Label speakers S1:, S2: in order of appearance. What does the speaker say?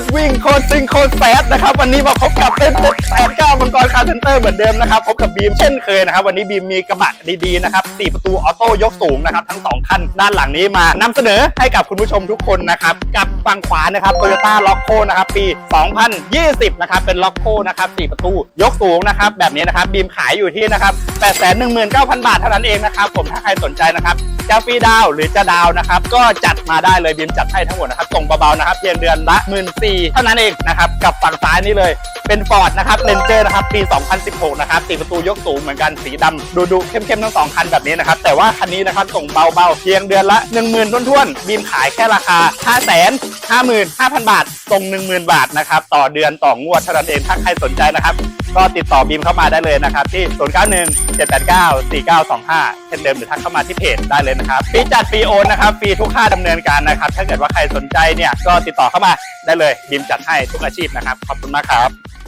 S1: ตรวิ่งโคตรซิงโคตรแซดนะครับ วันนี้มาพบกับเต้นเต้นแซดเก้ามังก รคาร์เซนเตอร์เหมือนเดิมนะครับ พบกับบีมเช่นเคยนะครับ วันนี้บีมมีกระบะดีๆนะครับสี่ประตูออโต้ยกสูงนะครับ ทั้งสองคันด้านหลังนี้มานำเสนอให้กับคุณผู้ชมทุกคนนะครับ กับฝั่งขวานะครับโตโยต้าล็อกโคนะครับ ปี 2020 นะครับ เป็นล็อกโคนะครับสี่ประตูยกสูงนะครับ แบบนี้นะครับบีมขายอยู่ที่นะครับ819,000 บาทเท่านั้นเองนะครับ ผมถ้าใครสนใจนะครับจะฟรีดาวหรือจะดาวนะครับก็จัดมาได้เลยบีมจัดให้ทั้งหมดนะครับส่งเบาๆนะครับเพียงเดือนละหมื่นสี่เท่านั้นเองนะครับกับฝั่งซ้ายนี่เลย เป็นฟอร์ดนะครับเลนเจอร์นะครับ ปี 2016 นะครับสีประตูยกสูงเหมือนกันสีดำดูๆเข้มๆทั้งสองคันแบบนี้นะครับ แต่ว่าคันนี้นะครับส่งเบาๆ เพียงเดือนละ 10,000ท้วนๆบีมขายแค่ราคา 5 5 5 0 0 0 บาท ส่ง 10,000 บาทนะครับต่อเดือนต่องวดเท่านั้นเองถ้าใครสนใจนะครับ ก็ติดต่อบีมเข้ามาได้เลยนะครับ ที่ 091 789 4925 เช่นเดิมหรือทักเข้ามาที่เพจได้เลยนะครับฟรีจัดฟรีโอนนะครับฟรีทุกค่าดำเนินการนะครับ ถ้าเกิดว่าใครสนใจเนี่ยก็ติดต่อเข้ามาได้เลยบีมจัดให้ทุกอาชีพนะครับ ขอบคุณมากครับ